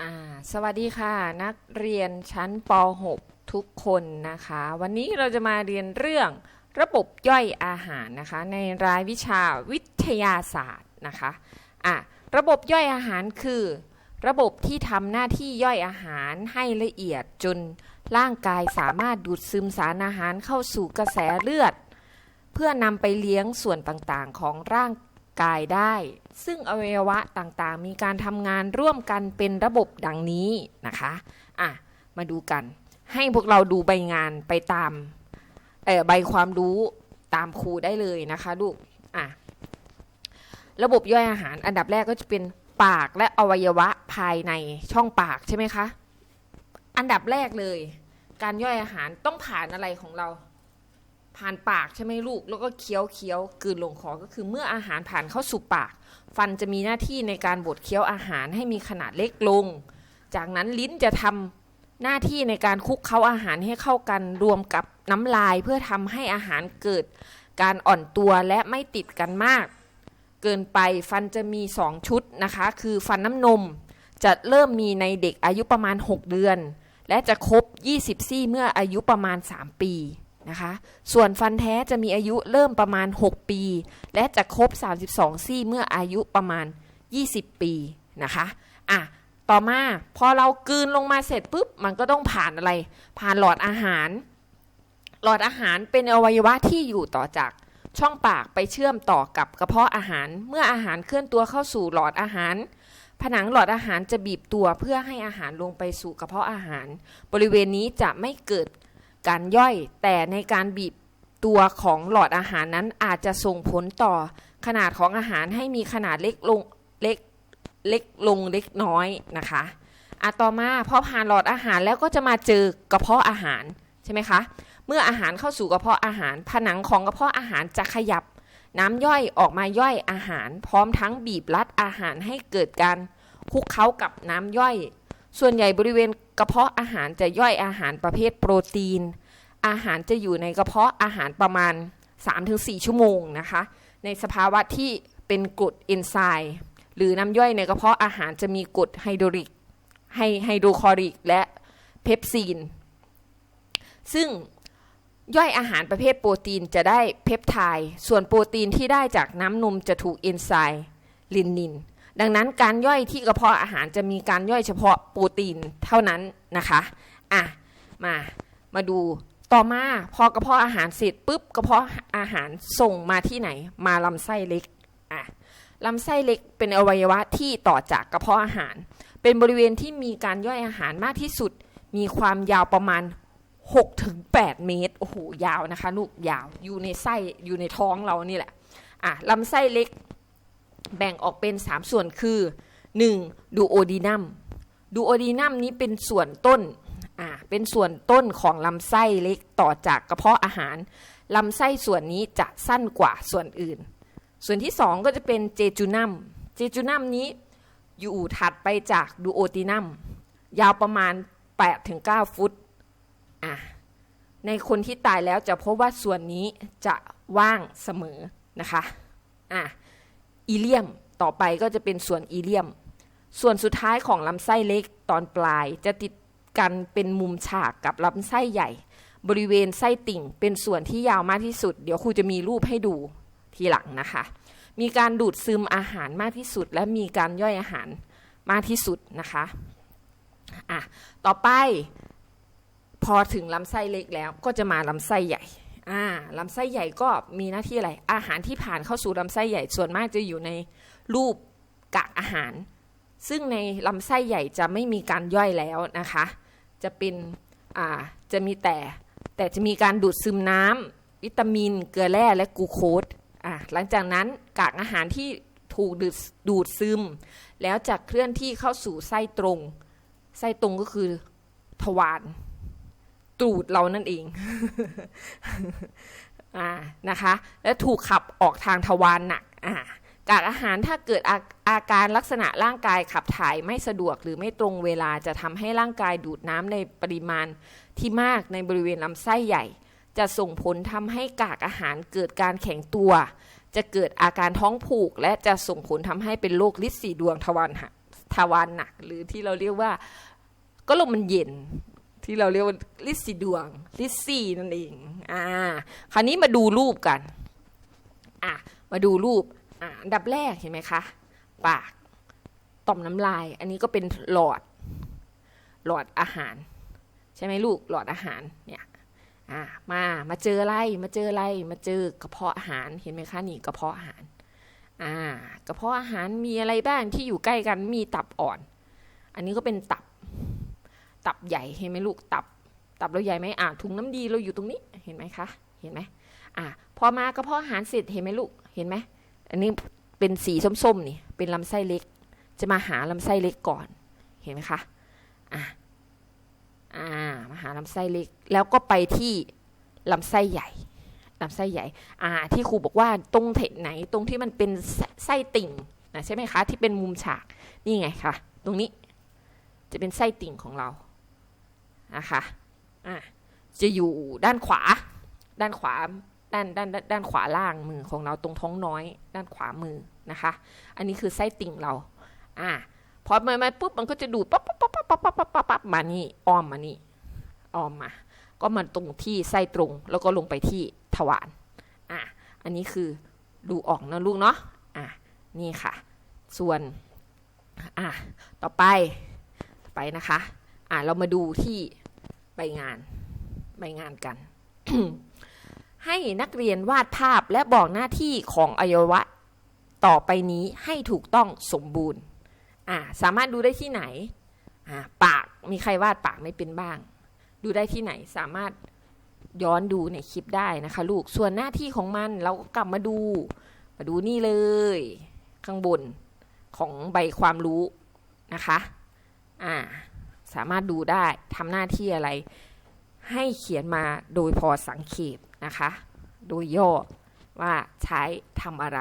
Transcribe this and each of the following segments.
อ่าสวัสดีค่ะ นักเรียนชั้นป .6 ทุกคนนะคะ วันนี้เราจะมาเรียนเรื่องระบบย่อยอาหารนะคะ ในรายวิชาวิทยาศาสตร์นะคะอะระบบย่อยอาหารคือ ระบบที่ทำหน้าที่ย่อยอาหารให้ละเอียดจนร่างกายสามารถดูดซึมสารอาหารเข้าสู่กระแสเลือด เพื่อนำไปเลี้ยงส่วนต่างๆของร่าง กายได้ ซึ่งอวัยวะต่างๆ มีการทำงานร่วมกันเป็นระบบดังนี้นะคะอะมาดูกัน ให้พวกเราดูใบงานไปตามเออใบความรู้ตามครูได้เลยนะคะลูกอะระบบย่อยอาหาร อันดับแรกก็จะเป็นปากและอวัยวะภายในช่องปากใช่ไหมคะ อันดับแรกเลย การย่อยอาหารต้องผ่านอะไรของเรา ผ่านปากใช่ไหมลูก แล้วก็เคี้ยวเคี้ยวกืนลงคอก็คือเมื่ออาหารผ่านเข้าสู่ปาก ฟันจะมีหน้าที่ในการบดเคี้ยวอาหารให้มีขนาดเล็กลง จากนั้นลิ้นจะทำหน้าที่ในการคลุกเคล้าอาหารให้เข้ากันรวมกับน้ำลายเพื่อทำให้อาหารเกิด การอ่อนตัวและไม่ติดกันมาก เกินไปฟันจะมี 2 ชุดนะคะ คือฟันน้ำนมจะเริ่มมีในเด็กอายุประมาณ 6 เดือน และจะครบ 20 ซี่เมื่ออายุประมาณ 3 ปี นะคะ ส่วนฟันแท้จะมีอายุเริ่มประมาณ 6 ปี และจะครบ 32 ซี่เมื่ออายุประมาณ 20 ปีนะคะอะต่อมาพอเรากลืนลงมาเสร็จปุ๊บมันก็ต้องผ่านอะไร ผ่านหลอดอาหาร หลอดอาหารเป็นอวัยวะที่อยู่ต่อจากช่องปากไปเชื่อมต่อกับกระเพาะอาหาร เมื่ออาหารเคลื่อนตัวเข้าสู่หลอดอาหาร ผนังหลอดอาหารจะบีบตัวเพื่อให้อาหารลงไปสู่กระเพาะอาหาร บริเวณนี้จะไม่เกิด การย่อย แต่ในการบีบตัวของหลอดอาหารนั้นอาจจะส่งผลต่อขนาดของอาหารให้มีขนาดเล็กลงเล็กเล็กลงเล็กน้อยนะคะอะต่อมาพอผ่านหลอดอาหารแล้วก็จะมาเจอกระเพาะอาหารใช่ไหมคะเมื่ออาหารเข้าสู่กระเพาะอาหาร ผนังของกระเพาะอาหารจะขยับ น้ำย่อยออกมาย่อยอาหาร พร้อมทั้งบีบรัดอาหารให้เกิดการคลุกเคล้ากับน้ำย่อย ส่วนใหญ่บริเวณ กระเพาะอาหารจะย่อยอาหารประเภทโปรตีน อาหารจะอยู่ในกระเพาะอาหารประมาณ 3-4 ชั่วโมงนะคะ ในสภาวะที่เป็นกรดเอนไซม์หรือน้ำย่อยในกระเพาะอาหารจะมีกรดไฮโดริกไฮไฮโดรคอริกและเพปซีน ซึ่งย่อยอาหารประเภทโปรตีนจะได้เพปไทด์ส่วนโปรตีนที่ได้จากน้ำนมจะถูกเอนไซม์ลินนิน ดังนั้นการย่อยที่กระเพาะอาหารจะมีการย่อยเฉพาะโปรตีนเท่านั้นนะคะอะมามาดูต่อมาพอกระเพาะอาหารเสร็จปุ๊บกระเพาะอาหารส่งมาที่ไหน มาลำไส้เล็กอะลำไส้เล็กเป็นอวัยวะที่ต่อจากกระเพาะอาหาร เป็นบริเวณที่มีการย่อยอาหารมากที่สุด มีความยาวประมาณ6ถึง8เมตรโอ้โหยาวนะคะ ลูกยาวอยู่ในไส้อยู่ในท้องเรานี่แหละอะลำไส้เล็ก แบ่งออกเป็น 3 ส่วนคือ 1. ดูโอดีนัมดูโอดีนัมนี้เป็นส่วนต้นอ่าเป็นส่วนต้นของลำไส้เล็กต่อจากกระเพาะอาหารลำไส้ส่วนนี้จะสั้นกว่าส่วนอื่น ส่วนที่ 2 ก็จะเป็นเจจูนัมเจจูนัมนี้อยู่ถัดไปจากดูโอตินัมยาวประมาณ 8-9 ฟุตอะในคนที่ตายแล้วจะพบว่าส่วนนี้จะว่างเสมอนะคะอะ อีเลียม ต่อไปก็จะเป็นส่วนอีเลียม ส่วนสุดท้ายของลำไส้เล็กตอนปลายจะติดกันเป็นมุมฉากกับลำไส้ใหญ่ บริเวณไส้ติ่งเป็นส่วนที่ยาวมากที่สุด เดี๋ยวครูจะมีรูปให้ดูทีหลังนะคะ มีการดูดซึมอาหารมากที่สุด และมีการย่อยอาหารมากที่สุดนะคะอะต่อไปพอถึงลำไส้เล็กแล้วก็จะมาลำไส้ใหญ่ อ่าลำไส้ใหญ่ก็มีหน้าที่อะไร อาหารที่ผ่านเข้าสู่ลำไส้ใหญ่ส่วนมากจะอยู่ในรูปกากอาหาร ซึ่งในลำไส้ใหญ่จะไม่มีการย่อยแล้วนะคะ จะเป็นอ่าจะมีแต่แต่จะมีการดูดซึมน้ำวิตามิน เกลือแร่และกูโคสอ่าหลังจากนั้นกากอาหารที่ถูกดูดดูดซึม แล้วจะเคลื่อนที่เข้าสู่ไส้ตรง ไส้ตรงก็คือทวาร ตูดเรานั่นเองอ่านะคะ และถูกขับออกทางทวารหนักอ่ากากอาหารถ้าเกิดอาอาการลักษณะร่างกายขับถ่ายไม่สะดวกหรือไม่ตรงเวลาจะทำให้ร่างกายดูดน้ำในปริมาณที่มากในบริเวณลำไส้ใหญ่ จะส่งผลทำให้กากอาหารเกิดการแข็งตัว จะเกิดอาการท้องผูก และจะส่งผลทำให้เป็นโรคลิดสีดวงทวารหะททวารหนัก หรือที่เราเรียกว่าก็ลมมันเย็น ที่เราเรียกว่าลิดสีดวงลิซี่นั่นเองอ่าคราวนี้มาดูรูปกันอะมาดูรูปอ่าอันดับแรกเห็นไหมคะปากต่อมน้ำลาย อันนี้ก็เป็นหลอดหลอดอาหาร ใช่ไหมลูกหลอดอาหารเนี่ยอ่ามามาเจออะไรมาเจออะไรมาเจอกระเพาะอาหารเห็นไหมคะนี่กระเพาะอาหารอ่ากระเพาะอาหารมีอะไรบ้างที่อยู่ใกล้กันมีตับอ่อน อันนี้ก็เป็นตับ ตับใหญ่เห็นไหมลูกตับ ตับเราใหญ่ไหมอ่าถุงน้ำดีเราอยู่ตรงนี้เห็นไหมคะ เห็นไหมอ่าพอมากระเพาะอาหารเสร็จเห็นไหมลูกเห็นไหมอันนี้เป็นสีส้มๆนี่เป็นลำไส้เล็ก จะมาหาลำไส้เล็กก่อนเห็นไหมคะอ่าอ่ามาหาลำไส้เล็ก แล้วก็ไปที่ลำไส้ใหญ่ลำไส้ใหญ่ อ่า ที่ครูบอกว่าตรงเทไหน ตรงที่มันเป็นไส้ไส้ติ่งนะใช่ไหมคะ ที่เป็นมุมฉาก นี่ไงคะ ตรงนี้ จะเป็นไส้ติ่งของเรา นะคะอ่าจะอยู่ด้านขวา ด้านขวาด้านด้านด้านขวาล่างมือของเราตรงท้องน้อย ด้านขวามือนะคะ อันนี้คือไส้ติ่งเราอ่าพอมามาปุ๊บมันก็จะดูดปั๊บปั๊บปั๊บปั๊บปั๊บปั๊บปั๊บปั๊บมานี่อ้อมมานี่อ้อมมา ก็มาตรงที่ไส้ตรงแล้วก็ลงไปที่ทวารอะอันนี้คือดูออกนะลูกเนาะอะนี่ค่ะ ส่วนอะต่อไปต่อไปนะคะ อะเรามาดูที่ใบงานใบงานกัน ให้นักเรียนวาดภาพและบอกหน้าที่ของอวัยวะ ต่อไปนี้ให้ถูกต้องสมบูรณ์อ่าสามารถดูได้ที่ไหนอ่าปากมีใครวาดปากไม่เป็นบ้าง ดูได้ที่ไหนสามารถย้อนดูในคลิปได้นะคะ ลูกส่วนหน้าที่ของมันเราก็กลับมาดู มาดูนี่เลย ข้างบนของใบความรู้นะคะ อ่า สามารถดูได้ทำหน้าที่อะไร ให้เขียนมาโดยพอสังเขปนะคะ โดยย่อว่าใช้ทำอะไร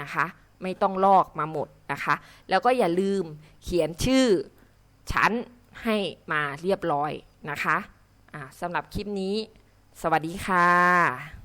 นะคะ ไม่ต้องลอกมาหมดนะคะ แล้วก็อย่าลืมเขียนชื่อชั้นให้มาเรียบร้อยนะคะอ่าสำหรับคลิปนี้ สวัสดีค่ะ